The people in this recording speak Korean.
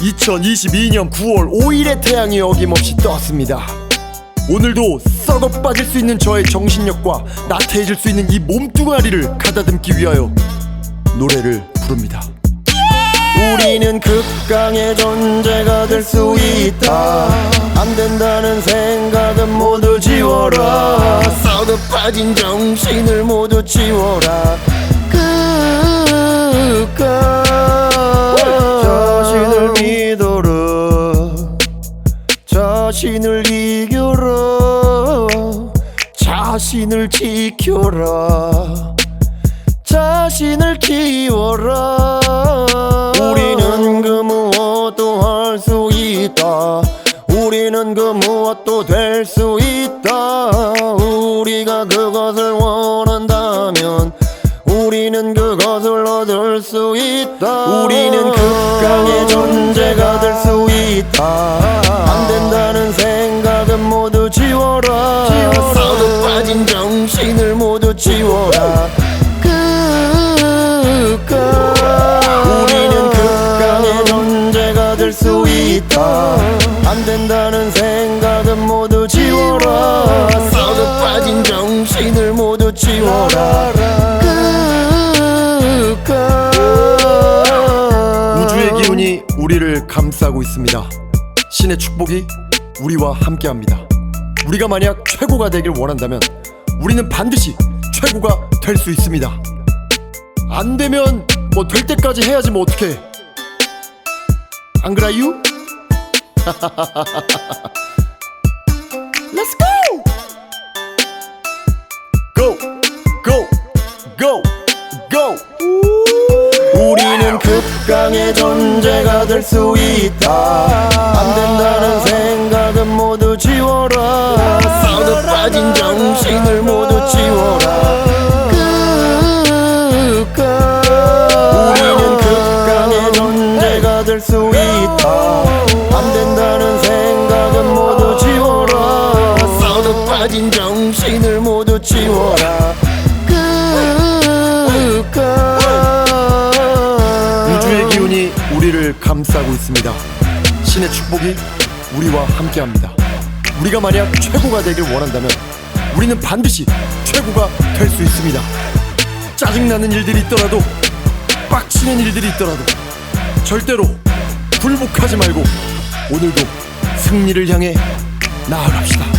2022년 9월 5일의 태양이 어김없이 떴습니다. 오늘도 썩어 빠질 수 있는 저의 정신력과 나태해질 수 있는 이 몸뚱아리를 가다듬기 위하여 노래를 부릅니다. 우리는 극강의 존재가 될 수 있다. 안 된다는 생각은 모두 지워라. 썩어 빠진 정신을 모두 지워라. 극강 자신을 이겨라. 자신을 지켜라. 자신을 키워라. 우리는 그 무엇도 할 수 있다. 우리는 그 무엇도 될 수 있다. 우리가 그것을 원한다면 우리는 그것을 얻을 수 있다. 우리는 극강의 존재가 될 수 있다 모두 지워라. 극강 우리는 극강의 존재가 될 수 있다. 안 된다는 생각은 모두 지워라. 썩어 빠진 정신을 모두 지워라. 우주의 기운이 우리를 감싸고 있습니다. 신의 축복이 우리와 함께합니다. 우리가 만약 최고가 되길 원한다면 우리는 반드시 최고가 될 수 있습니다 안 되면 뭐 될 때까지 해야지 뭐 어떡해 안 그라유? Let's go! Go! Go! Go! Go! 우리는 극강의 존재가 될 수 있다 안 된다는 생각 될수 있다. 안 된다는 생각은 모두 지워라. 썩어 빠진 정신을 모두 지워라. 우주의 기운이 우리를 감싸고 있습니다. 신의 축복이 우리와 함께합니다. 우리가 만약 최고가 되길 원한다면 우리는 반드시 최고가 될 수 있습니다. 짜증나는 일들이 있더라도 빡치는 일들이 있더라도 절대로 굴복하지 말고 오늘도 승리를 향해 나아갑시다.